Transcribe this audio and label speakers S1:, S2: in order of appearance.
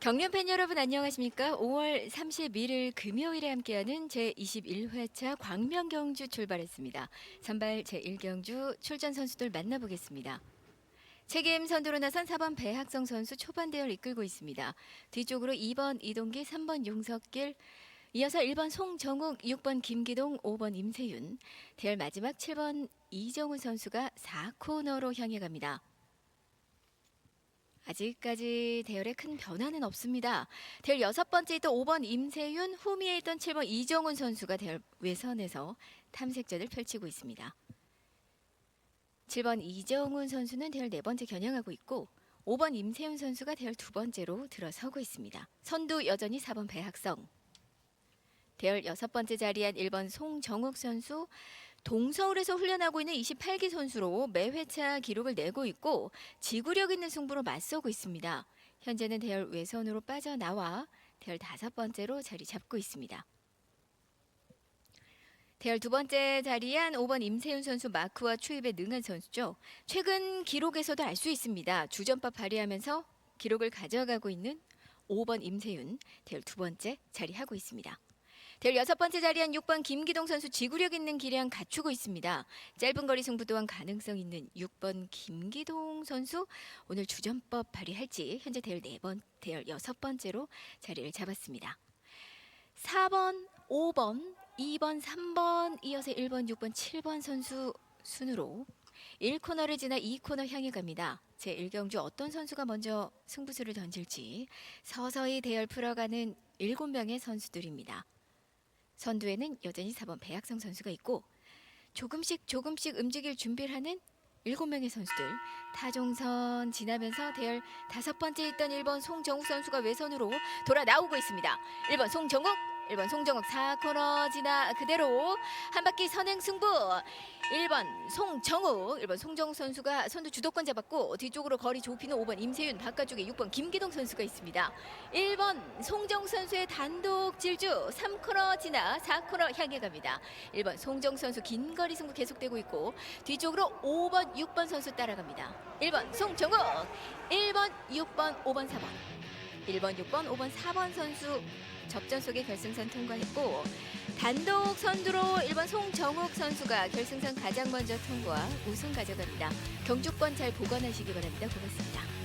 S1: 경연 팬 여러분 안녕하십니까? 5월 31일 금요일에 함께하는 제21회차 광명경주 출발했습니다. 선발 제1경주 출전 선수들 만나보겠습니다. 책임 선두로 나선 4번 배학성 선수 초반 대열 이끌고 있습니다. 뒤쪽으로 2번 이동기, 3번 용석길, 이어서 1번 송정욱, 6번 김기동, 5번 임세윤, 대열 마지막 7번 이정훈 선수가 4코너로 향해 갑니다. 아직까지 대열에 큰 변화는 없습니다. 대열 여섯 번째 있던 5번 임세윤, 후미에 있던 7번 이정훈 선수가 대열 외선에서 탐색전을 펼치고 있습니다. 7번 이정훈 선수는 대열 네 번째 겨냥하고 있고 5번 임세윤 선수가 대열 두 번째로 들어서고 있습니다. 선두 여전히 4번 배학성. 대열 여섯 번째 자리한 1번 송정욱 선수 동서울에서 훈련하고 있는 28기 선수로 매 회차 기록을 내고 있고 지구력 있는 승부로 맞서고 있습니다. 현재는 대열 외선으로 빠져나와 대열 다섯 번째로 자리 잡고 있습니다. 대열 두 번째 자리한 5번 임세윤 선수 마크와 추입에 능한 선수죠. 최근 기록에서도 알 수 있습니다. 주전법 발휘하면서 기록을 가져가고 있는 5번 임세윤 대열 두 번째 자리하고 있습니다. 대열 여섯 번째 자리한 6번 김기동 선수 지구력 있는 기량 갖추고 있습니다. 짧은 거리 승부 또한 가능성 있는 6번 김기동 선수 오늘 주전법 발휘할지 현재 대열 4번, 대열 여섯 번째로 자리를 잡았습니다. 4번, 5번, 2번, 3번 이어서 1번, 6번, 7번 선수 순으로 1코너를 지나 2코너 향해 갑니다. 제 1경주 어떤 선수가 먼저 승부수를 던질지 서서히 대열 풀어가는 7명의 선수들입니다. 선두에는 여전히 4번 배학성 선수가 있고 조금씩 조금씩 움직일 준비를 하는 7명의 선수들 타종선 지나면서 대열 다섯 번째 있던 1번 송정욱 선수가 외선으로 돌아 나오고 있습니다. 1번 송정욱 1번 송정욱 4코너 지나 그대로 한 바퀴 선행 승부 1번 송정욱 1번 송정욱 선수가 선두 주도권 잡았고 뒤쪽으로 거리 좁히는 5번 임세윤 바깥쪽에 6번 김기동 선수가 있습니다. 1번 송정욱 선수의 단독 질주 3코너 지나 4코너 향해 갑니다. 1번 송정욱 선수 긴 거리 승부 계속되고 있고 뒤쪽으로 5번 6번 선수 따라갑니다. 1번 송정욱 1번 6번 5번 4번 1번 6번 5번 4번 선수 접전 속에 결승선 통과했고 단독 선두로 1번 송정욱 선수가 결승선 가장 먼저 통과 우승 가져갑니다. 경주권 잘 보관하시기 바랍니다. 고맙습니다.